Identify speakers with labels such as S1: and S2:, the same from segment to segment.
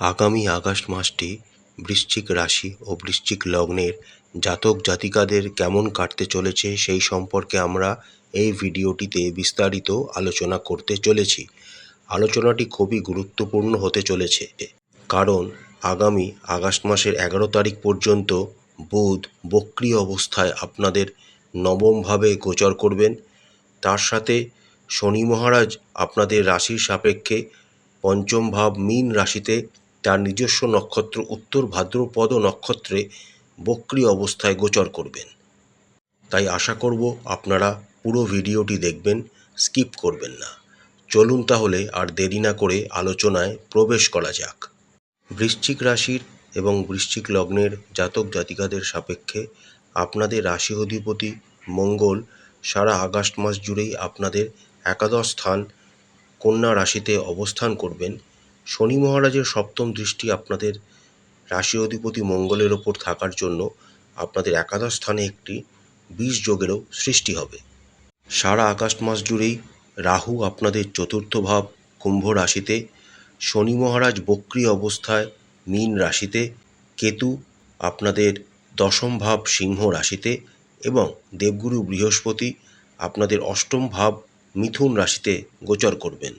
S1: আগামী আগস্ট মাসটি বৃশ্চিক রাশি ও বৃশ্চিক লগ্নের জাতক জাতিকাদের কেমন কাটতে চলেছে সেই সম্পর্কে আমরা এই ভিডিওটিতে বিস্তারিত আলোচনা করতে চলেছি। আলোচনাটি খুবই গুরুত্বপূর্ণ হতে চলেছে, কারণ আগামী আগস্ট মাসের এগারো তারিখ পর্যন্ত বুধ বক্রিয় অবস্থায় আপনাদের নবমভাবে গোচর করবেন। তার সাথে শনি মহারাজ আপনাদের রাশির সাপেক্ষে পঞ্চম ভাব মীন রাশিতে তার নিজস্ব নক্ষত্র উত্তর ভাদ্রপদ নক্ষত্রে বক্রি অবস্থায় গোচর করবেন। তাই আশা করব আপনারা পুরো ভিডিওটি দেখবেন, স্কিপ করবেন না। চলুন তাহলে আর দেরি না করে আলোচনায় প্রবেশ করা যাক। বৃশ্চিক রাশির এবং বৃশ্চিক লগ্নের জাতক জাতিকাদের সাপেক্ষে আপনাদের রাশি অধিপতি মঙ্গল সারা আগস্ট মাস জুড়েই আপনাদের একাদশ স্থান কন্যা রাশিতে অবস্থান করবেন। শনি মহারাজের সপ্তম দৃষ্টি আপনাদের রাশি অধিপতি মঙ্গলের ওপর থাকার জন্য আপনাদের একাদশ স্থানে একটি বিষ যোগেরও সৃষ্টি হবে। সারা আগস্ট মাস জুড়েই রাহু আপনাদের চতুর্থ ভাব কুম্ভ রাশিতে, শনি মহারাজ বক্রি অবস্থায় মীন রাশিতে, কেতু আপনাদের দশম ভাব সিংহ রাশিতে এবং দেবগুরু বৃহস্পতি আপনাদের অষ্টম ভাব মিথুন রাশিতে গোচর করবেন।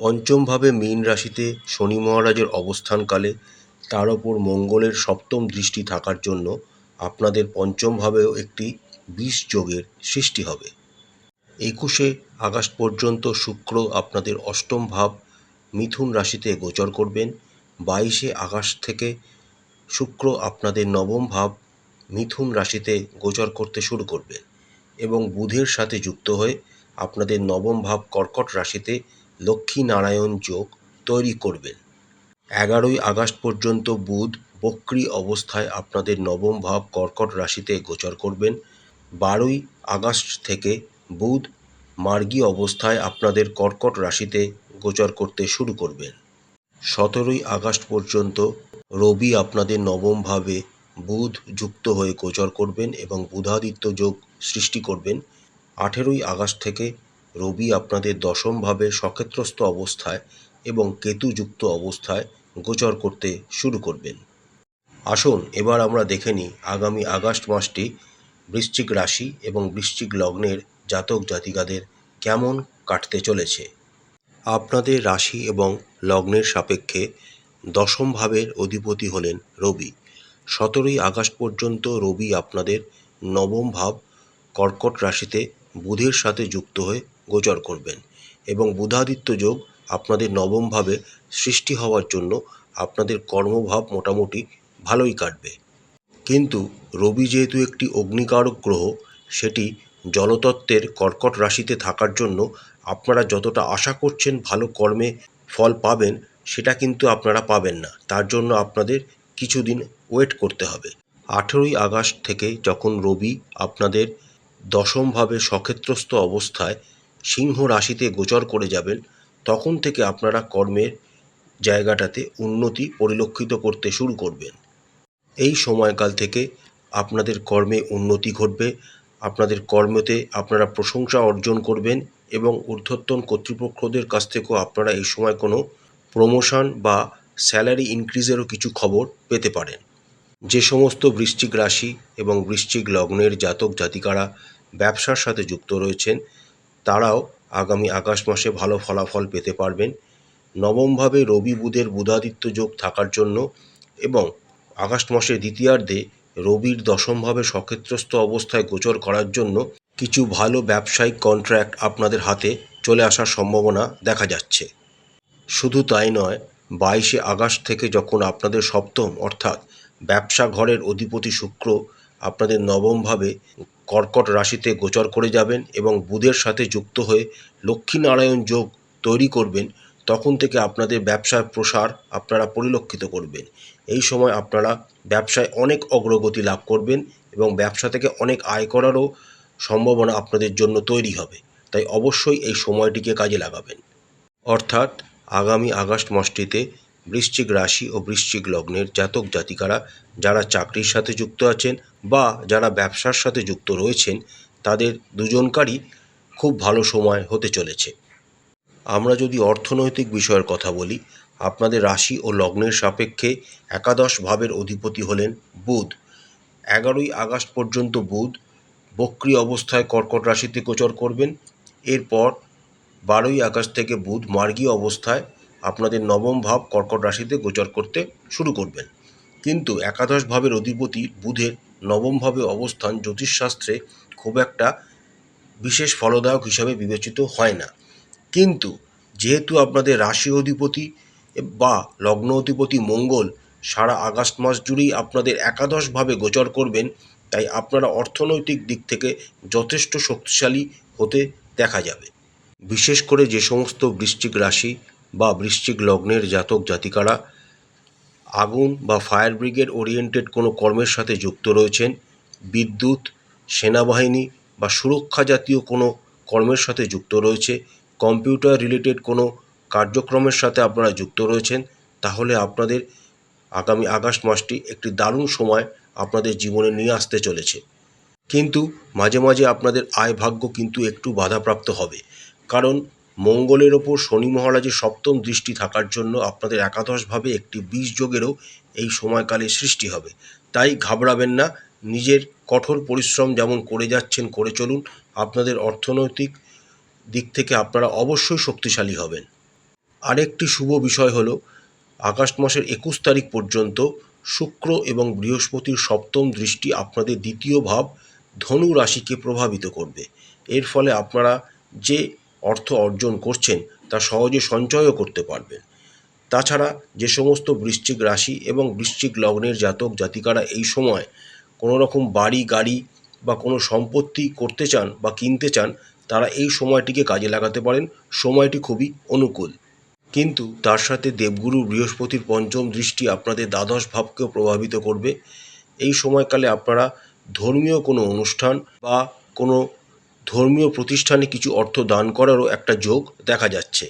S1: পঞ্চম ভাবে মীন রাশিতে শনি মহারাজের অবস্থানকালে তার ওপর মঙ্গলের সপ্তম দৃষ্টি থাকার জন্য আপনাদের পঞ্চম ভাবেও একটি বিষ যোগের সৃষ্টি হবে। একুশে আগস্ট পর্যন্ত শুক্র আপনাদের অষ্টম ভাব মিথুন রাশিতে গোচর করবেন। বাইশে আগস্ট থেকে শুক্র আপনাদের নবম ভাব মিথুন রাশিতে গোচর করতে শুরু করবেন এবং বুধের সাথে যুক্ত হয়ে আপনাদের নবম ভাব কর্কট রাশিতে লক্ষ্মী নারায়ণ যোগ তৈরি করবেন। এগারোই আগস্ট পর্যন্ত বুধ বক্রি অবস্থায় আপনাদের নবম ভাব কর্কট রাশিতে গোচর করবেন। বারোই আগস্ট থেকে বুধ মার্গী অবস্থায় আপনাদের কর্কট রাশিতে গোচর করতে শুরু করবেন। সতেরোই আগস্ট পর্যন্ত রবি আপনাদের নবম ভাবে বুধ যুক্ত হয়ে গোচর করবেন এবং বুধাদিত্য যোগ সৃষ্টি করবেন। আঠেরোই আগস্ট থেকে রবি আপনাদের দশম ভাবে সক্ষেত্রস্থ অবস্থায় এবং কেতুযুক্ত অবস্থায় গোচর করতে শুরু করবেন। আসুন, এবার আমরা দেখে নিই আগামী আগস্ট মাসটি বৃশ্চিক রাশি এবং বৃশ্চিক লগ্নের জাতক জাতিকাদের কেমন কাটতে চলেছে। আপনাদের রাশি এবং লগ্নের সাপেক্ষে দশম ভাবের অধিপতি হলেন রবি। সতেরোই আগস্ট পর্যন্ত রবি আপনাদের নবম ভাব কর্কট রাশিতে বুধের সাথে যুক্ত হয়ে গোচর করবেন। এবং বুধাদিত্য যোগ আপনাদের নবমভাবে সৃষ্টি হওয়ার জন্য আপনাদের কর্মভাব মোটামুটি ভালোই কাটবে। কিন্তু রবি যেহেতু একটি অগ্নিকারক গ্রহ, সেটি জলতত্ত্বের কর্কট রাশিতে থাকার জন্য আপনারা যতটা আশা করছেন ভালো কর্মে ফল পাবেন, সেটা কিন্তু আপনারা পাবেন না। তার জন্য আপনাদের কিছুদিন ওয়েট করতে হবে। আঠেরোই আগস্ট থেকে যখন রবি আপনাদের দশমভাবে সক্ষেত্রস্থ অবস্থায় সিংহ রাশিতে গোচর করে যাবেন, তখন থেকে আপনারা কর্মের জায়গাটাতে উন্নতি পরিলক্ষিত করতে শুরু করবেন। এই সময়কাল থেকে আপনাদের কর্মে উন্নতি ঘটবে, আপনাদের কর্মতে আপনারা প্রশংসা অর্জন করবেন এবং ঊর্ধ্বতন কর্তৃপক্ষদের কাছ থেকেও আপনারা এই সময় কোনো প্রমোশন বা স্যালারি ইনক্রিজেরও কিছু খবর পেতে পারেন। যে সমস্ত বৃশ্চিক রাশি এবং বৃশ্চিক লগ্নের জাতক জাতিকারা ব্যবসার সাথে যুক্ত রয়েছেন তারাও আগামী আগস্ট মাসে ভালো ফলাফল পেতে পারবেন। নবমভাবে রবি বুধের বুধাদিত্য যোগ থাকার জন্য এবং আগস্ট মাসের দ্বিতীয়ার্ধে রবির দশমভাবে সক্ষেত্রস্থ অবস্থায় গোচর করার জন্য কিছু ভালো ব্যবসায়িক কন্ট্রাক্ট আপনাদের হাতে চলে আসার সম্ভাবনা দেখা যাচ্ছে। শুধু তাই নয়, বাইশে আগস্ট থেকে যখন আপনাদের সপ্তম অর্থাৎ ব্যবসা ঘরের অধিপতি শুক্র আপনাদের নবমভাবে কর্কট রাশিতে গোচর করে যাবেন এবং বুধের সাথে যুক্ত হয়ে লক্ষ্মীনারায়ণ যোগ তৈরি করবেন, তখন থেকে আপনাদের ব্যবসার প্রসার আপনারা পরিলক্ষিত করবেন। এই সময় আপনারা ব্যবসায় অনেক অগ্রগতি লাভ করবেন এবং ব্যবসা থেকে অনেক আয় করারও সম্ভাবনা আপনাদের জন্য তৈরি হবে। তাই অবশ্যই এই সময়টিকে কাজে লাগাবেন। অর্থাৎ আগামী আগস্ট মাসটিতে বৃশ্চিক রাশি ও বৃশ্চিক লগ্নের জাতক জাতিকারা যারা চাকরির সাথে যুক্ত আছেন বা যারা ব্যবসার সাথে যুক্ত রয়েছেন, তাদের দুজনকারই খুব ভালো সময় হতে চলেছে। আমরা যদি অর্থনৈতিক বিষয়ের কথা বলি, আপনাদের রাশি ও লগ্নের সাপেক্ষে একাদশ ভাবের অধিপতি হলেন বুধ। এগারোই আগস্ট পর্যন্ত বুধ বক্রি অবস্থায় কর্কট রাশিতে গোচর করবেন। এরপর বারোই আগস্ট থেকে বুধ মার্গী অবস্থায় আপনাদের নবম ভাব কর্কট রাশিতে গোচর করতে শুরু করবেন। কিন্তু একাদশ ভাবের অধিপতি বুধের নবম ভাবে অবস্থান জ্যোতিষশাস্ত্রে খুব একটা বিশেষ ফলদায়ক হিসাবে বিবেচিত হয় না। কিন্তু যেহেতু আপনাদের রাশি অধিপতি বা লগ্ন অধিপতি মঙ্গল সারা আগস্ট মাস জুড়েই আপনাদের একাদশভাবে গোচর করবেন, তাই আপনারা অর্থনৈতিক দিক থেকে যথেষ্ট শক্তিশালী হতে দেখা যাবে। বিশেষ করে যে সমস্ত বৃশ্চিক রাশি বা বৃশ্চিক লগ্নের জাতক জাতিকারা, আগুন বা ফায়ার ব্রিগেড ওরিয়েন্টেড কোনো কর্মের সাথে যুক্ত রয়েছেন, বিদ্যুৎ, সেনাবাহিনী বা সুরক্ষা জাতীয় কোনো কর্মের সাথে যুক্ত রয়েছে, কম্পিউটার রিলেটেড কোনো কার্যক্রমের সাথে আপনারা যুক্ত রয়েছেন, তাহলে আপনাদের আগামী আগস্ট মাসটি একটি দারুণ সময় আপনাদের জীবনে নিয়ে আসতে চলেছে। কিন্তু মাঝে মাঝে আপনাদের আয় ভাগ্য কিন্তু একটু বাধাপ্রাপ্ত হবে, কারণ মঙ্গলের ওপর শনি মহারাজের সপ্তম দৃষ্টি থাকার জন্য আপনাদের একাদশভাবে একটি বীজ যোগেরও এই সময়কালে সৃষ্টি হবে। তাই ঘাবড়াবেন না, নিজের কঠোর পরিশ্রম যেমন করে যাচ্ছেন, করে চলুন। আপনাদের অর্থনৈতিক দিক থেকে আপনারা অবশ্যই শক্তিশালী হবেন। আরেকটি শুভ বিষয় হলো, আগস্ট মাসের একুশ তারিখ পর্যন্ত শুক্র এবং বৃহস্পতির সপ্তম দৃষ্টি আপনাদের দ্বিতীয় ভাব ধনু রাশিকে প্রভাবিত করবে। এর ফলে আপনারা যে অর্থ অর্জন করছেন, তা সহজে সঞ্চয়ও করতে পারবেন। তাছাড়া যে সমস্ত বৃশ্চিক রাশি এবং বৃশ্চিক লগ্নের জাতক জাতিকারা এই সময় কোনো রকম বাড়ি, গাড়ি বা কোনো সম্পত্তি করতে চান বা কিনতে চান, তারা এই সময়টিকে কাজে লাগাতে পারেন। সময়টি খুবই অনুকূল। কিন্তু তার সাথে দেবগুরু বৃহস্পতির পঞ্চম দৃষ্টি আপনাদের দ্বাদশ ভাবকেও প্রভাবিত করবে। এই সময়কালে আপনারা ধর্মীয় কোনো অনুষ্ঠান বা কোনো ধর্মীয় প্রতিষ্ঠানে কিছু অর্থ দান করারও একটা যোগ দেখা যাচ্ছে।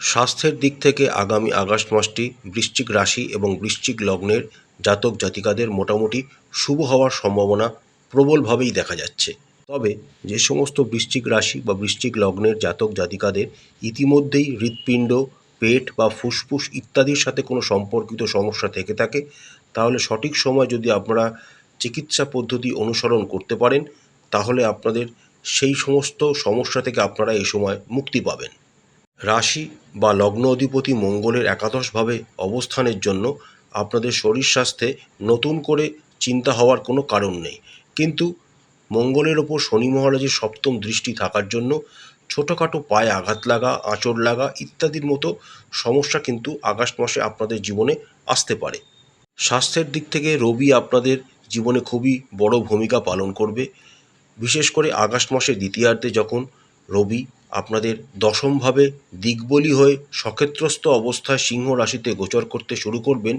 S1: স্বাস্থ্যের দিক থেকে আগামী আগস্ট মাসটি বৃশ্চিক রাশি এবং বৃশ্চিক লগ্নের জাতক জাতিকাদের মোটামুটি শুভ হওয়ার সম্ভাবনা প্রবলভাবেই দেখা যাচ্ছে। তবে যে সমস্ত বৃশ্চিক রাশি বা বৃশ্চিক লগ্নের জাতক জাতিকাদের ইতিমধ্যেই হৃৎপিণ্ড, পেট বা ফুসফুস ইত্যাদির সাথে কোনো সম্পর্কিত সমস্যা থেকে থাকে, তাহলে সঠিক সময় যদি আপনারা চিকিৎসা পদ্ধতি অনুসরণ করতে পারেন, তাহলে আপনাদের সেই সমস্ত সমস্যা থেকে আপনারা এই সময় মুক্তি পাবেন। রাশি বা লগ্ন অধিপতি মঙ্গলের একাদশভাবে অবস্থানের জন্য আপনাদের শরীর স্বাস্থ্যে নতুন করে চিন্তা হওয়ার কোনো কারণ নেই। কিন্তু মঙ্গলের ওপর শনি মহারাজের সপ্তম দৃষ্টি থাকার জন্য ছোটোখাটো পায়ে আঘাত লাগা, আঁচড় লাগা ইত্যাদির মতো সমস্যা কিন্তু আগস্ট মাসে আপনাদের জীবনে আসতে পারে। স্বাস্থ্যের দিক থেকে রবি আপনাদের জীবনে খুবই বড় ভূমিকা পালন করবে। বিশেষ করে আগস্ট মাসের দ্বিতীয়ার্ধে যখন রবি আপনাদের দশমভাবে দিকবলি হয়ে সক্ষেত্রস্থ অবস্থায় সিংহ রাশিতে গোচর করতে শুরু করবেন,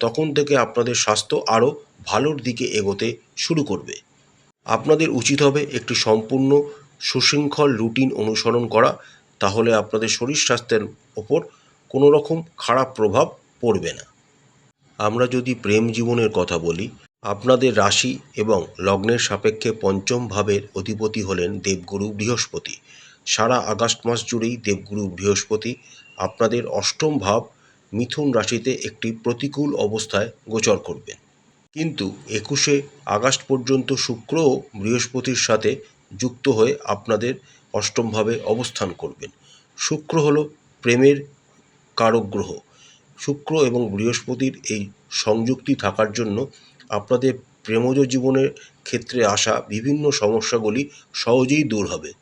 S1: তখন থেকে আপনাদের স্বাস্থ্য আরও ভালোর দিকে এগোতে শুরু করবে। আপনাদের উচিত হবে একটি সম্পূর্ণ সুশৃঙ্খল রুটিন অনুসরণ করা, তাহলে আপনাদের শরীর স্বাস্থ্যের ওপর কোনো রকম খারাপ প্রভাব পড়বে না। আমরা যদি প্রেম জীবনের কথা বলি আপনাদের রাশি এবং লগ্নের সাপেক্ষে পঞ্চম ভাবের অধিপতি হলেন দেবগুরু বৃহস্পতি। সারা আগস্ট মাস জুড়েই দেবগুরু বৃহস্পতি আপনাদের অষ্টম ভাব মিথুন রাশিতে একটি প্রতিকূল অবস্থায় গোচর করবেন। কিন্তু একুশে আগস্ট পর্যন্ত শুক্রও বৃহস্পতির সাথে যুক্ত হয়ে আপনাদের অষ্টমভাবে অবস্থান করবেন। শুক্র হল প্রেমের কারক গ্রহ। শুক্র এবং বৃহস্পতির এই সংযুক্তি থাকার জন্য আপনাদের প্রেমজ জীবনের ক্ষেত্রে আসা বিভিন্ন সমস্যাগুলি সহজেই দূর হবে।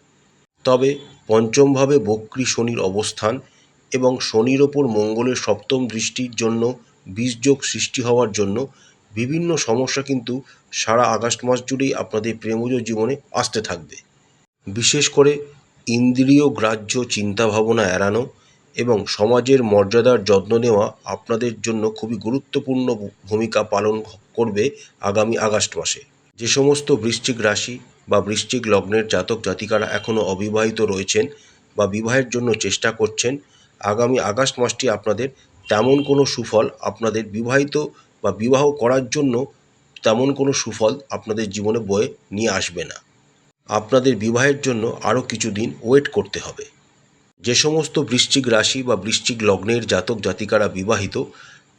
S1: তবে পঞ্চমভাবে বক্রী শনির অবস্থান এবং শনির ওপর মঙ্গলের সপ্তম দৃষ্টির জন্য বীজযোগ সৃষ্টি হওয়ার জন্য বিভিন্ন সমস্যা কিন্তু সারা আগস্ট মাস জুড়েই আপনাদের প্রেমজ জীবনে আসতে থাকবে। বিশেষ করে ইন্দ্রিয় গ্রাহ্য চিন্তাভাবনা এড়ানো এবং সমাজের মর্যাদার যত্ন নেওয়া আপনাদের জন্য খুবই গুরুত্বপূর্ণ ভূমিকা পালন করবে আগামী আগস্ট মাসে। যে সমস্ত বৃশ্চিক রাশি বা বৃশ্চিক লগ্নের জাতক জাতিকারা এখনও অবিবাহিত রয়েছেন বা বিবাহের জন্য চেষ্টা করছেন, আগামী আগস্ট মাসটি আপনাদের তেমন কোনো সুফল আপনাদের বিবাহিত বা বিবাহ করার জন্য তেমন কোনো সুফল আপনাদের জীবনে বয়ে নিয়ে আসবে না। আপনাদের বিবাহের জন্য আরও কিছুদিন ওয়েট করতে হবে। যে সমস্ত বৃশ্চিক রাশি বা বৃশ্চিক লগ্নের জাতক জাতিকারা বিবাহিত,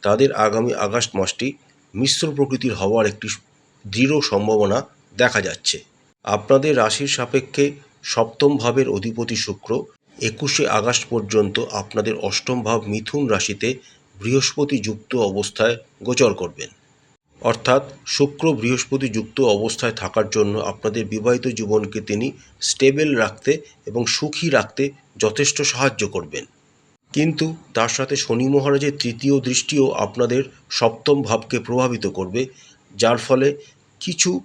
S1: তাদের আগামী আগস্ট মাসটি মিশ্র প্রকৃতির হওয়ার একটি দৃঢ় সম্ভাবনা দেখা যাচ্ছে। আপনাদের রাশির সাপেক্ষে সপ্তম ভাবের অধিপতি শুক্র, একুশে আগস্ট পর্যন্ত আপনাদের অষ্টম ভাব মিথুন রাশিতে বৃহস্পতি যুক্ত অবস্থায় গোচর করবেন। অর্থাৎ শুক্র বৃহস্পতি যুক্ত অবস্থায় থাকার জন্য আপনাদের বিবাহিত জীবনকে তিনি স্টেবল রাখতে এবং সুখী রাখতে যথেষ্ট সাহায্য করবেন। কিন্তু তার সাথে শনি মহারাজের তৃতীয় দৃষ্টিও আপনাদের সপ্তম ভাবকে প্রভাবিত করবে, যার ফলে কিছু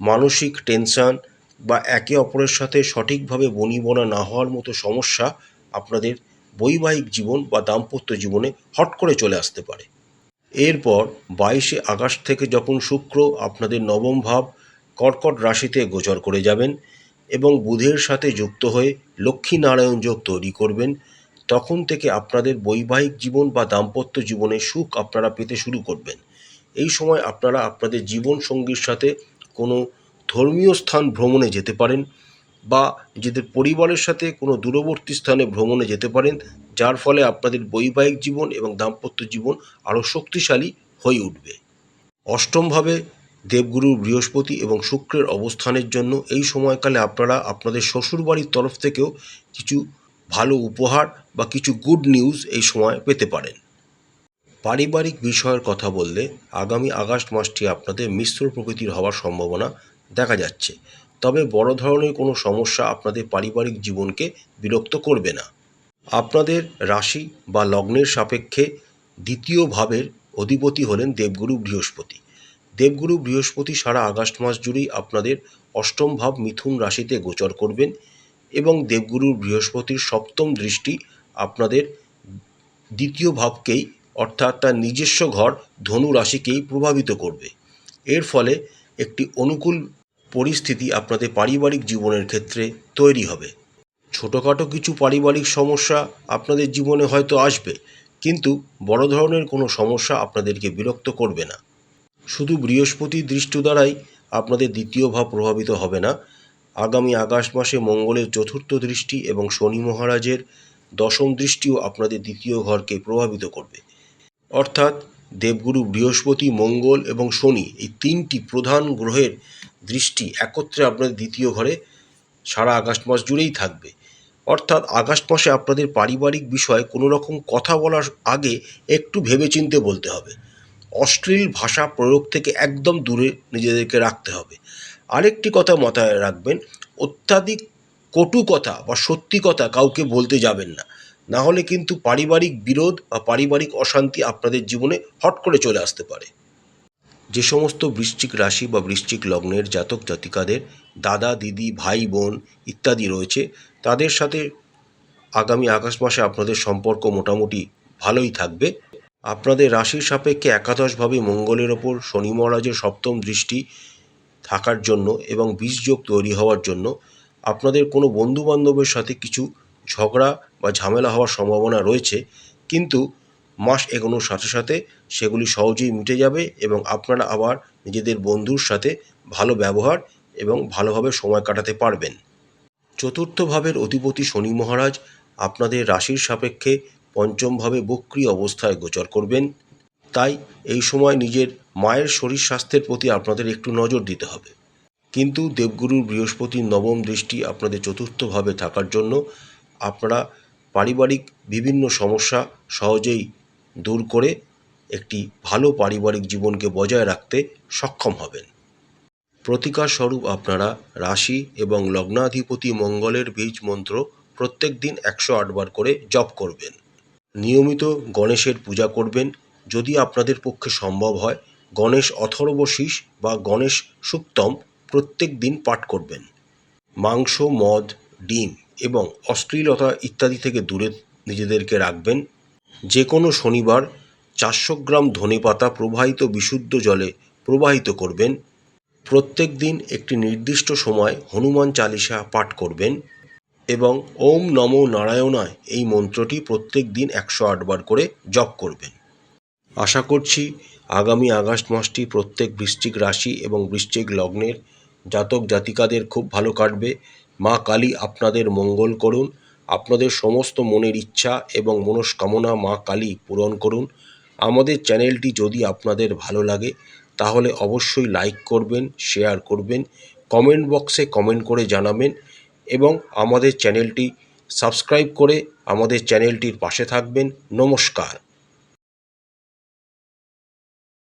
S1: মানসিক টেনশন বা একে অপরের সাথে সঠিকভাবে বনিবনা না হওয়ার মতো সমস্যা আপনাদের বৈবাহিক জীবন বা দাম্পত্য জীবনে হট করে চলে আসতে পারে। এরপর বাইশে আগস্ট থেকে যখন শুক্র আপনাদের নবম ভাব কর্কট রাশিতে গোচর করে যাবেন এবং বুধের সাথে যুক্ত হয়ে লক্ষ্মীনারায়ণ যোগ তৈরি করবেন, তখন থেকে আপনাদের বৈবাহিক জীবন বা দাম্পত্য জীবনে সুখ আপনারা পেতে শুরু করবেন। এই সময় আপনারা আপনাদের জীবন সঙ্গীর সাথে কোনো ধর্মীয় স্থান ভ্রমণে যেতে পারেন বা নিজেদের পরিবারের সাথে কোনো দূরবর্তী স্থানে ভ্রমণে যেতে পারেন, যার ফলে আপনাদের বৈবাহিক জীবন এবং দাম্পত্য জীবন আরও শক্তিশালী হয়ে উঠবে। অষ্টমভাবে দেবগুরু বৃহস্পতি এবং শুক্রের অবস্থানের জন্য এই সময়কালে আপনারা আপনাদের শ্বশুরবাড়ির তরফ থেকেও কিছু ভালো উপহার বা কিছু গুড নিউজ এই সময় পেতে পারেন। পারিবারিক বিষয়ের কথা বললে, আগামী আগস্ট মাসটি আপনাদের মিশ্র প্রকৃতির হওয়ার সম্ভাবনা দেখা যাচ্ছে। তবে বড় ধরনের কোনো সমস্যা আপনাদের পারিবারিক জীবনকে বিরক্ত করবে না। আপনাদের রাশি বা লগ্নের সাপেক্ষে দ্বিতীয় ভাবের অধিপতি হলেন দেবগুরু বৃহস্পতি। দেবগুরু বৃহস্পতি সারা আগস্ট মাস জুড়েই আপনাদের অষ্টম ভাব মিথুন রাশিতে গোচর করবেন এবং দেবগুরু বৃহস্পতির সপ্তম দৃষ্টি আপনাদের দ্বিতীয় ভাবকেই অর্থাৎ তার নিজস্ব ঘর ধনু রাশিকেই প্রভাবিত করবে। এর ফলে একটি অনুকূল পরিস্থিতি আপনাদের পারিবারিক জীবনের ক্ষেত্রে তৈরি হবে। ছোটোখাটো কিছু পারিবারিক সমস্যা আপনাদের জীবনে হয়তো আসবে, কিন্তু বড় ধরনের কোনো সমস্যা আপনাদেরকে বিরক্ত করবে না। শুধু বৃহস্পতির দৃষ্টি দ্বারাই আপনাদের দ্বিতীয় ভাব প্রভাবিত হবে না। আগামী আগস্ট মাসে মঙ্গলের চতুর্থ দৃষ্টি এবং শনি মহারাজের দশম দৃষ্টিও আপনাদের দ্বিতীয় ঘরকে প্রভাবিত করবে। অর্থাৎ দেবগুরু বৃহস্পতি, মঙ্গল এবং শনি এই তিনটি প্রধান গ্রহের দৃষ্টি একত্রে আপনাদের দ্বিতীয় ঘরে সারা আগস্ট মাস জুড়েই থাকবে। অর্থাৎ আগস্ট মাসে আপনাদের পারিবারিক বিষয়ে কোনো রকম কথা বলার আগে একটু ভেবেচিন্তে বলতে হবে। অশ্লীল ভাষা প্রয়োগ থেকে একদম দূরে নিজেদেরকে রাখতে হবে। আরেকটি কথা মাথায় রাখবেন, অত্যাধিক কটু কথা বা সত্যি কথা কাউকে বলতে যাবেন না। না হলে কিন্তু পারিবারিক বিরোধ বা পারিবারিক অশান্তি আপনাদের জীবনে হট করে চলে আসতে পারে। যে সমস্ত বৃশ্চিক রাশি বা বৃশ্চিক লগ্নের জাতক জাতিকাদের, দাদা, দিদি, ভাই, বোন ইত্যাদি রয়েছে, তাদের সাথে আগামী আগস্ট মাসে আপনাদের সম্পর্ক মোটামুটি ভালোই থাকবে। আপনাদের রাশির সাপেক্ষে একাদশভাবে মঙ্গলের ওপর শনি মহারাজের সপ্তম দৃষ্টি থাকার জন্য এবং বীজযোগ তৈরি হওয়ার জন্য আপনাদের কোনো বন্ধু বান্ধবের সাথে কিছু ঝগড়া বা ঝামেলা হওয়ার সম্ভাবনা রয়েছে, কিন্তু মাস এগোনোর সাথে সাথে সেগুলি সহজেই মিটে যাবে এবং আপনারা আবার নিজেদের বন্ধুর সাথে ভালো ব্যবহার এবং ভালোভাবে সময় কাটাতে পারবেন। চতুর্থ ভাবের অধিপতি শনি মহারাজ আপনাদের রাশির সাপেক্ষে পঞ্চমভাবে বক্রি অবস্থায় গোচর করবেন। তাই এই সময় নিজের মায়ের শরীর স্বাস্থ্যের প্রতি আপনাদের একটু নজর দিতে হবে। কিন্তু দেবগুরুর বৃহস্পতির নবম দৃষ্টি আপনাদের চতুর্থভাবে থাকার জন্য আপনারা পারিবারিক বিভিন্ন সমস্যা সহজেই দূর করে একটি ভালো পারিবারিক জীবনকে বজায় রাখতে সক্ষম হবেন। প্রতিকার স্বরূপ আপনারা রাশি এবং লগ্নাধিপতি মঙ্গলের বীজ মন্ত্র প্রত্যেক দিন একশো আটবার করে জপ করবেন। নিয়মিত গণেশের পূজা করবেন। যদি আপনাদের পক্ষে সম্ভব হয়, গণেশ অথর্বশীষ বা গণেশ সুক্তম প্রত্যেক দিন পাঠ করবেন। মাংস, মদ, ডিম এবং অশ্লীলতা ইত্যাদি থেকে দূরে নিজেদেরকে রাখবেন। যে কোনো শনিবার চারশো গ্রাম ধনেপাতা প্রবাহিত বিশুদ্ধ জলে প্রবাহিত করবেন। প্রত্যেক দিন একটি নির্দিষ্ট সময় হনুমান চালিসা পাঠ করবেন এবং ওম নমো নারায়ণায় এই মন্ত্রটি প্রত্যেক দিন একশো আটবার করে জপ করবেন। আশা করছি আগামী আগস্ট মাসটি প্রত্যেক বৃশ্চিক রাশি এবং বৃশ্চিক লগ্নের জাতক জাতিকাদের খুব ভালো কাটবে। মা কালী আপনাদের মঙ্গল করুন। আপনাদের সমস্ত মনের ইচ্ছা এবং মনস্কামনা মা কালী পূরণ করুন। আমাদের চ্যানেলটি যদি আপনাদের ভালো লাগে, তাহলে অবশ্যই লাইক করবেন, শেয়ার করবেন, কমেন্ট বক্সে কমেন্ট করে জানাবেন এবং আমাদের চ্যানেলটি সাবস্ক্রাইব করে আমাদের চ্যানেলটির পাশে থাকবেন। নমস্কার।